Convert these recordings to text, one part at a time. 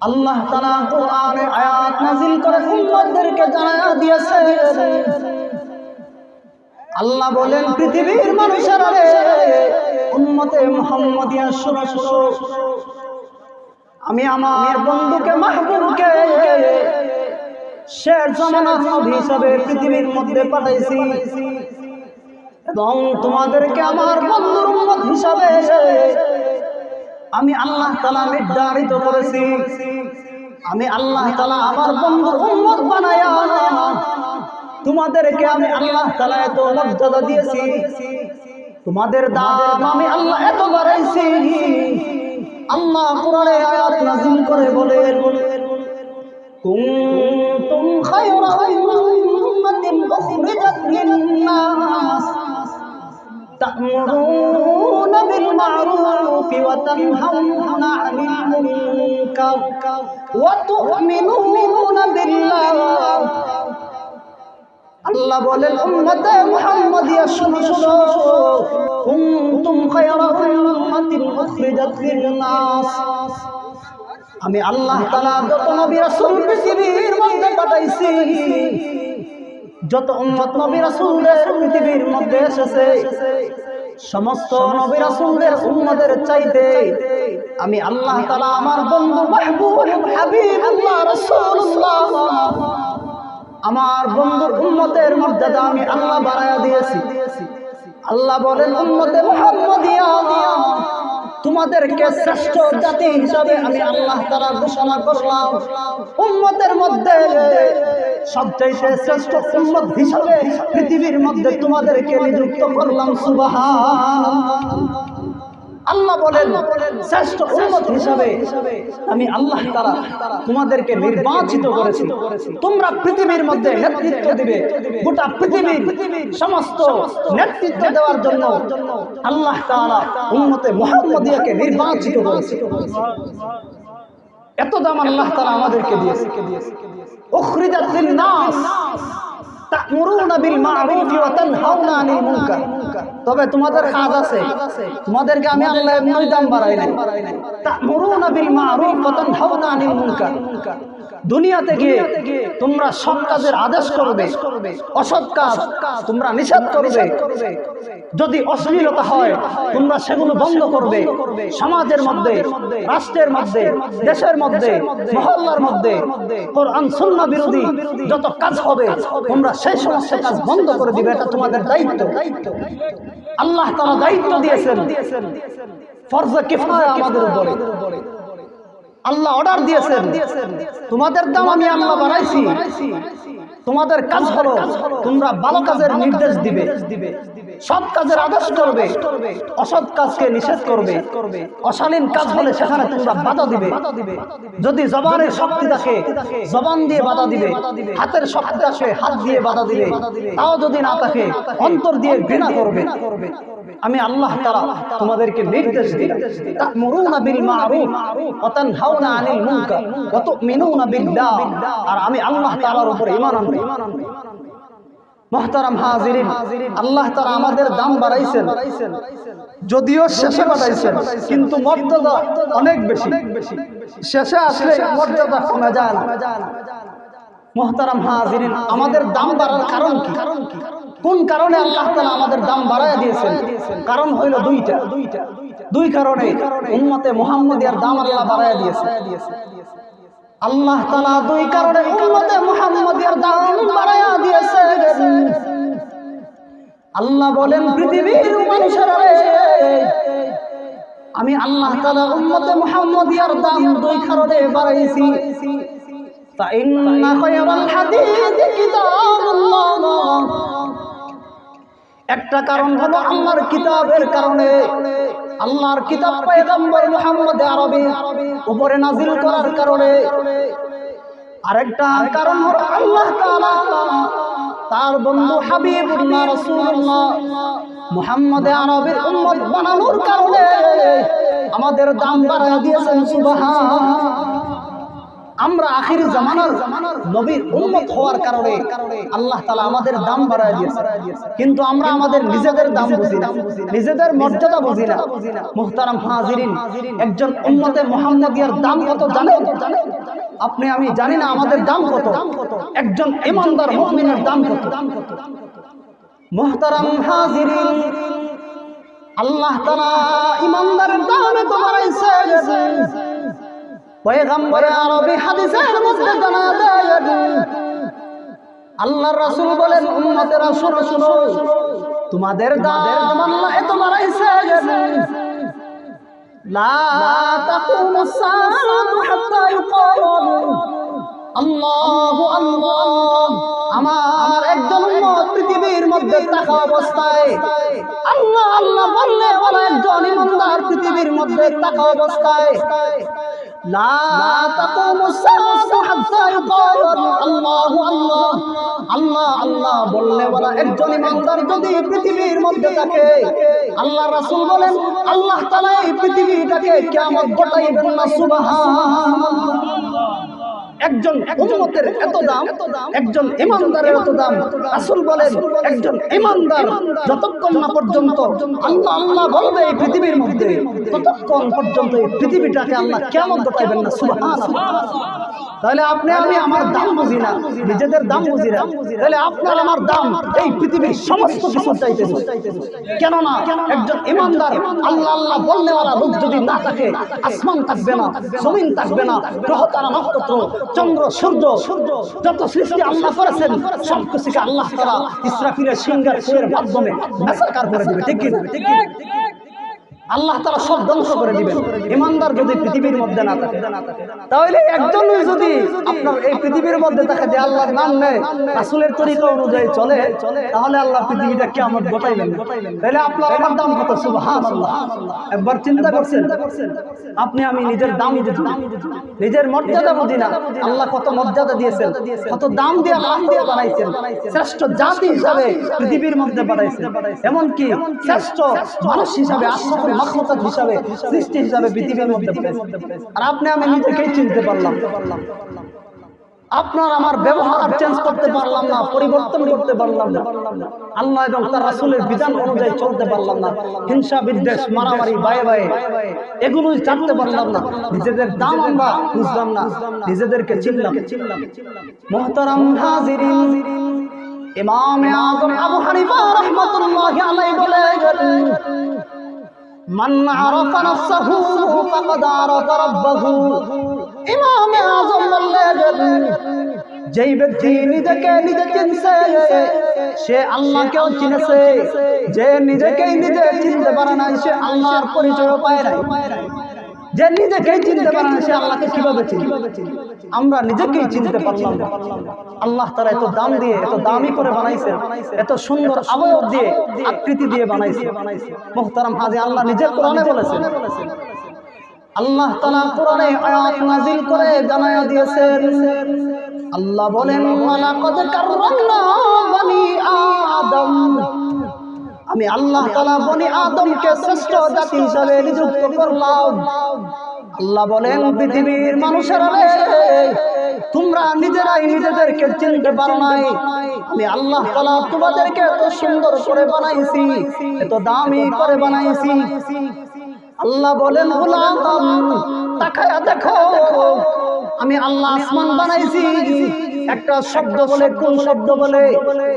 আল্লাহ তাআলা কোরআনে আয়াত নাযিল করে উম্মতদেরকে জানায়া দিয়েছে। আল্লাহ বলেন, পৃথিবীর মানুষেরা রে উম্মতে আমি আমার বন্ধুকে, মাহবুবকে শের জামানার নবী হিসাবে পৃথিবীর মধ্যে পাঠাইছি। এবং তোমাদেরকে আমার বন্ধুর উম্মত হিসাবে আমি আল্লাহ তালা নির্ধারিত করেছি। আমি আল্লাহ তালা আমার বন্ধুর উম্মত বানায়া তোমাদেরকে আমি আল্লাহ তালা এত মর্যাদা দিয়েছি। তোমাদের দাম আমি আল্লাহ এত বাড়াইছি। আল্লাহ কোরআনে আয়াত নাযিল করে বলেন, কুনতুম খায়রা উম্মাতিন উখরিজাত লিন-নাস تأمرون بالمعروف وتنهون عن المنكر وتؤمنون بالله আল্লাহ বলেন উম্মতে মুহাম্মাদিয়া শুনো শুনো কুনতুম খায়রা উম্মাতিন উখরিজাত লিন-নাস আমি আল্লাহ তাআলা যত নবী রাসূল পৃথিবীর মধ্যে পাঠাইছি যত উম্মত নবী রাসূলদের পৃথিবীর মধ্যে এসেছে সমস্ত নবী রাসূলদের উম্মতের চাইতে আমি আল্লাহ তাআলা আমার বন্ধু মাহবুব হাবিবুল্লাহ রাসূলুল্লাহ। আমার বন্ধুর উম্মতের মর্যাদা আমি আল্লাহ বাড়ায়া দিয়েছি। আল্লাহ বলেন, উম্মতে মুহাম্মাদিয়া। তোমাদেরকে শ্রেষ্ঠ জাতি হিসাবে আমি আল্লাহ তারা ঘোষণা করলাম। উম্মতের মধ্যে সবচেয়ে শ্রেষ্ঠ উম্মত হিসাবে পৃথিবীর মধ্যে তোমাদেরকে নিযুক্ত করলাম, সুবহান। আল্লাহ বলেন শ্রেষ্ঠ উম্মত হিসাবে আমি আল্লাহ তারা তোমাদেরকে নির্বাচিত করেছি। তোমরা পৃথিবীর মধ্যে নেতৃত্ব দিবে। গোটা পৃথিবীর সমস্ত নেতৃত্ব দেওয়ার জন্য আল্লাহ তাআলা উম্মতে মুহাম্মদিয়াকে নির্বাচিত করেছে। এত দাম আল্লাহ তাআলা আমাদেরকে দিয়েছে। উখরিজাত লিন-নাস। তা'মুরুনা বিল মা'রুফ ওয়া তানহাউনা আনিল মুনকার। তবে তোমাদের কাজ আছে। তোমাদেরকে আমি আল্লাহ এমনি দাম বাড়াই নাই। তা'মুরুনা বিল মা'রুফ ওয়া তানহাউনা আনিল মুনকার। দুনিয়াতে গিয়ে তোমরা সৎ কাজের আদেশ করবে অসৎ কাজ তোমরা নিষেধ করবে। যদি অশ্লীলতা হয় তোমরা সেগুলো বন্ধ করবে। সমাজের মধ্যে রাষ্ট্রের মধ্যে দেশের মধ্যে মহল্লার মধ্যে কোরআন বিরোধী যত কাজ হবে তোমরা সেই সমস্ত কাজ বন্ধ করে দিবে এটা তোমাদের দায়িত্ব। আল্লাহ তারা দায়িত্ব দিয়েছেন। ফরজে কিফায়া আমাদের উপরে। আল্লাহ অর্ডার দিয়েছেন। তোমাদের দাম আমি আল্লাহ বাড়াইছি। তোমাদের কাজ হলো, তোমরা ভালো কাজের নির্দেশ দিবে। সৎ কাজের আদেশ করবে। অসৎ কাজকে নিষেধ করবে। অশালীন কাজ হলে সেখানে তোমরা বাধা দিবে। যদি জবানের শক্তি থাকে, জবান দিয়ে বাধা দিবে। হাতের শক্তি থাকে, হাত দিয়ে বাধা দিবে। তাও যদি না থাকে, অন্তর দিয়ে ঘৃণা করবে। আমি আল্লাহ তাআলা তোমাদেরকে নির্দেশ দিই তা'মুরুনা বিল মা'রুফ ওয়া তানহাউনা আনিল মুনকার। ওয়া তু'মিনুনা বিল্লাহ আর আমি আল্লাহ তাআলার উপর ঈমান আনব। মহতারাম হাজিরিন আল্লাহ তারা আমাদের দাম বাড়াইছেন। যদিও শেষে বাড়াইছেন কিন্তু মর্যাদা অনেক বেশি। শেষে আসলে মর্যাদা কমে যায় না। মহতারাম হাজিরিন আমাদের দাম বাড়ার কারণ কি? কোন কারণে আল্লাহ তালা আমাদের দাম বাড়াইয়া দিয়েছেন? কারণ হইল দুইটা। দুইটা। দুই কারণে উম্মতে মোহাম্মদিয়ার দাম আল্লাহ বাড়াইয়া দিয়েছে আল্লাহ তালা দুই কারণে উম্মতে মুহাম্মাদিয়ার দাম বাড়ায়া দিয়েছে আল্লাহ বলেন পৃথিবীর মানুষেরা রে, আমি আল্লাহ তালা উম্মতে মুহাম্মাদিয়ার দাম দুই কারণে বাড়াইছি فإن خير الحديث كتاب الله একটা কারণ হলো আল্লাহর কিতাবের কারণে আল্লাহর কিতাব পয়গম্বর মুহাম্মদ আরবি উপরে নাজিল করার কারণে। আরেকটা কারণ হলো আল্লাহ তাআলা তার বন্ধু হাবিবুল্লাহ রাসূলুল্লাহ মুহাম্মদ আরবির উম্মত বানানোর কারণে আমাদের দাম বাড়া দিয়েছেন, সুবহান। আমরা আখির জামানার নবীর উম্মত হওয়ার কারণে আল্লাহ তাআলা আমাদের দাম বাড়ায় দিয়েছে কিন্তু আমরা আমাদের নিজেদের দাম বুঝি না। নিজেদের মর্যাদা বুঝি না। মুহতারাম হাজিরিন একজন উম্মতে মুহাম্মাদিয়ার দাম কত জানে আপনি আমি জানি না আমাদের দাম কত। একজন ইমানদার মুমিনের দাম কত? মুহতারাম হাজিরিন। আল্লাহ তালা ইমানদারের দামে তো বাড়াইছে আল্লাহর রাসূল বলেন তোমাদের আল্লাহ আল্লাহু আল্লাহ আমার উম্মত পৃথিবীর মধ্যে থাকা অবস্থায় পৃথিবীর মধ্যে থাকা অবস্থায় একজন পৃথিবীর থাকে আল্লাহ আল্লাহ তাআলা এই পৃথিবীটাকে কিয়ামত ঘটাইবেন না, সুবহানাল্লাহ। একজন উম্মতের এত দাম একজন ইমানদারের এত দাম। রাসূল বলেন একজন ইমানদার যতক্ষণ না পর্যন্ত আল্লাহ আল্লাহ বলবে এই পৃথিবীর মধ্যে ততক্ষণ পর্যন্ত এই পৃথিবীটাকে আল্লাহ কেমন ঘটাইবেন না সুবহানাল্লাহ। তাহলে আপনি আমি আমার দাম বুঝি না। নিজেদের দাম বুঝি না। তাহলে আপনার আমার দাম এই পৃথিবীর সমস্ত কিছু চাইতে কেননা একজন ইমানদার আল্লাহ আল্লাহ বলনেওয়ালা লোক যদি না থাকে আসমান থাকবে না জমিন থাকবে না গ্রহ তারা নক্ষত্র চন্দ্র সূর্য সূর্য যত সৃষ্টি আল্লাহ করেছেন সব কিছুকে আল্লাহ তারা ইসরাফিলের সিঙ্গার সুরের মাধ্যমে মেসাকার করে দিবে। ঠিক ঠিক কি? আল্লাহ তারা সব ধ্বংস করে দিবেন। ইমানদার যদি পৃথিবীর মধ্যে না থাকে, তাহলে একজনই যদি আপনার এই পৃথিবীর মধ্যে থাকে যে আল্লাহর নাম নেয়, রাসূলের তরিকা অনুযায়ী চলে, তাহলে আল্লাহ পৃথিবীটা কিয়ামত ঘটাইবেন তাহলে আপনার আমার দাম কত? সুবহানাল্লাহ। একবার চিন্তা করছেন, আপনি আমি নিজের দাম বুঝি নিজের মর্যাদা বুঝি না। আল্লাহ কত মর্যাদা দিয়েছেন, কত দাম দিয়ে নাম দিয়ে বানাইছেন। শ্রেষ্ঠ জাতি হিসাবে পৃথিবীর মধ্যে বানাইছেন। এমনকি শ্রেষ্ঠ মানুষ হিসাবে আশ্রয় মাখলুকাত হিসাবে, সৃষ্টি হিসাবে পৃথিবীর মধ্যে আর আপনি আমি নিজেকেই চিনতে পারলাম। আপনার আমার ব্যবহার চেঞ্জ করতে পারলাম না, পরিবর্তন করতে পারলাম না। আল্লাহ এবং তার রাসূলের বিধান অনুযায়ী চলতে পারলাম না। হিংসা, বিদ্বেষ, মারামারি বায়ে বায়ে এগুলোই ছাড়তে পারলাম না। নিজেদের দাম আমরা বুঝলাম না। নিজেদেরকে চিনলাম। মোহতারাম হাজিরিন, ইমাম আবু হানিফা রাহমাতুল্লাহি আলাইহি বলে মান আরাফা নাফসাহু ফাকাদ আরাফা ইমাম আজম বললেন যেই ব্যক্তি নিজেকে নিজে চিনছে, সে আল্লাহকেও চিনেছে। যে নিজেকেই নিজে চিনতে পারে না সে আল্লাহর পরিচয় পায় না যে নিজেকেই চিনতে পারে না সে আল্লাহকে কীভাবে চিনবে? আমরা নিজেকেই চিনতে পারলাম আল্লাহ তারা এত দাম দিয়ে এত দামি করে বানাইছে এত সুন্দর আবয়ব দিয়ে আকৃতি দিয়ে বানাইছে। মোহতারাম হাজি আল্লাহ নিজের কোরআনে বলেছেন। আল্লাহ তালা কোরআনে আয়াত নাজিল করে জানায়া দিয়েছেন। আল্লাহ বলেন ওয়ালাকাদ কাররামনা বনি আদম। আমি আল্লাহ তালা বনি আদমকে শ্রেষ্ঠ জাতি হিসাবে নিযুক্ত করলাম। আল্লাহ বলেন পৃথিবীর মানুষেরা তোমরা নিজেরাই নিজেদেরকে চিনতে পারো নাই। আমি আল্লাহ তালা তোমাদেরকে এত সুন্দর করে বানাইছি। এত দামি করে বানাইছি। আল্লাহ বলেন, গোলাম, তাকায়া দেখো, আমি আল্লাহ আসমান বানাইছি। একটা শব্দ বলে, কোন শব্দ বলে?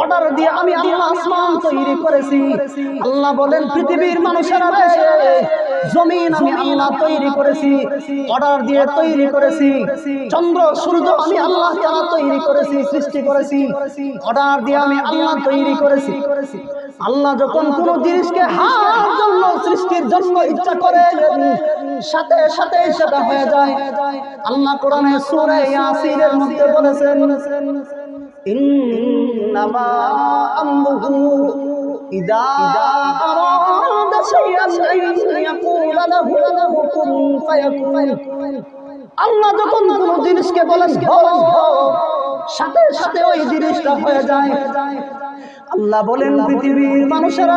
অর্ডার দিয়ে আমি আল্লাহ আসমান তৈরি করেছি। আল্লাহ বলেন, পৃথিবীর মানুষেরা রে, জমিন আমি আল্লাহ তৈরি করেছি। অর্ডার দিয়ে তৈরি করেছি। চন্দ্র, সূর্য আমি আল্লাহ তৈরি করেছি, সৃষ্টি করেছি। অর্ডার দিয়ে আমি আল্লাহ তৈরি করেছি। আল্লাহ যখন কোন জিনিসকে হার জন্য, সৃষ্টির জন্য ইচ্ছা করে, সাথে সাথে সেটা হয়ে যায়। আল্লাহ কোরআনে সূরা ইয়াসিনের মধ্যে বলেছেন, ইন্নামা আমরুহু ইদা আরাদা শাইআন আন ইয়াকুলা লাহু কুন ফায়াকুন আল্লাহ যখন কোন জিনিসকে বলেন হও সাথে সাথে ওই জিনিসটা হয়ে যায়। আল্লাহ বলেন, পৃথিবীর মানুষেরা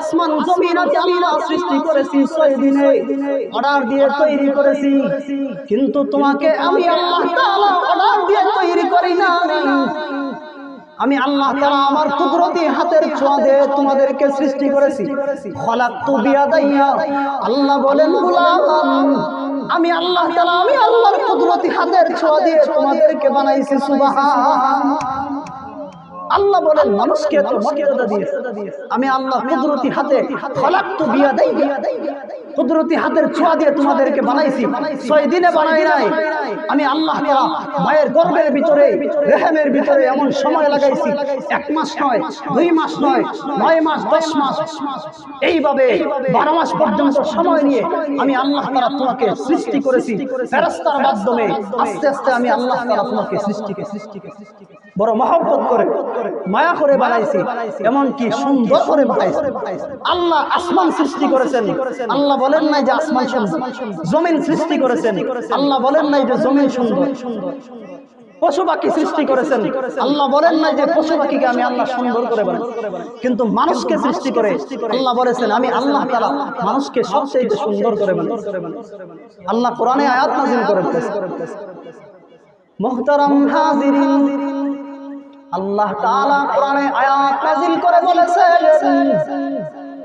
আসমান জমিন আছে আল্লাহ সৃষ্টি করেছি ছয় দিনে অর্ডার দিয়ে তৈরি করেছি। কিন্তু তোমাকে আমি আল্লাহ অর্ডার দিয়ে তৈরি করি না আমি আল্লাহ তাআলা আমার কুদরতি হাতের ছোঁয়া দিয়ে তোমাদেরকে সৃষ্টি করেছি। আল্লাহ বলেন আমি আল্লাহ তালা আমি আল্লাহর কুদরতি হাতের ছোঁয়া দিয়ে তোমাদেরকে বানাইছি, সুবহান। আল্লাহ বলেন, মানুষকে আমি আল্লাহ কুদরতি হাতে বিয়া বিয়াদাই কুদরতি হাতের ছোঁয়া দিয়ে তোমাদেরকে বানাইছি। ছয় দিনে বানাই নাই। আমি আল্লাহ মায়ের গর্ভের ভিতরে রেহেমের ভিতরে এমন সময় লাগাইছি। এক মাস নয় দুই মাস নয় নয়। মাস দশ মাস এইভাবে বারো মাস পর্যন্ত সময় নিয়ে আমি আল্লাহ তাআলা তোমাকে সৃষ্টি করেছি। ফেরেশতার মাধ্যমে আস্তে আস্তে আমি আল্লাহ তাআলা তোমাকে সৃষ্টিকে সৃষ্টিকে সৃষ্টিকে বড় মহব্বত করে মায়া করে বানাইছি। এমনকি সুন্দর করে বানাইছি। আল্লাহ আসমান সৃষ্টি করেছেন। আল্লাহ বলেন নাই যে আসমান সুন্দর। জমিন সৃষ্টি করেছেন। আল্লাহ বলেন নাই যে জমিন সুন্দর। পশু পাখি সৃষ্টি করেছেন। আল্লাহ বলেন নাই যে পশু পাখিকে আমি আল্লাহ সুন্দর করে বানাই। কিন্তু মানুষকে সৃষ্টি করে। আল্লাহ বলেছেন আমি আল্লাহ তাআলা মানুষকে সবচেয়ে সুন্দর করে বানাই। আল্লাহ কোরআনে আয়াত নাযিল করেছেন মুহতারাম হাজিরিন। আল্লাহ তাআলা কোরআনে আয়াত নাযিল করে বলেছেন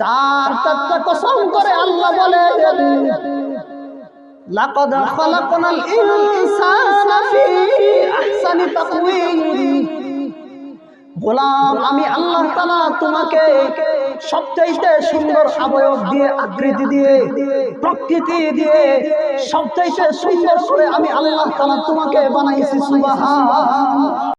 চার চারটা কসম করে আল্লাহ বলে লাকাদ খালাকনাল ইনসানা ফি আহসানি তাকওয়িম গোলাম, আমি আল্লাহ তাআলা তোমাকে সবচাইতে সুন্দর অবয়ব দিয়ে আকৃতি দিয়ে, প্রকৃতি দিয়ে সবচাইতে সুন্দর করে আমি আল্লাহ তাআলা তোমাকে বানাইছি, সুবহান।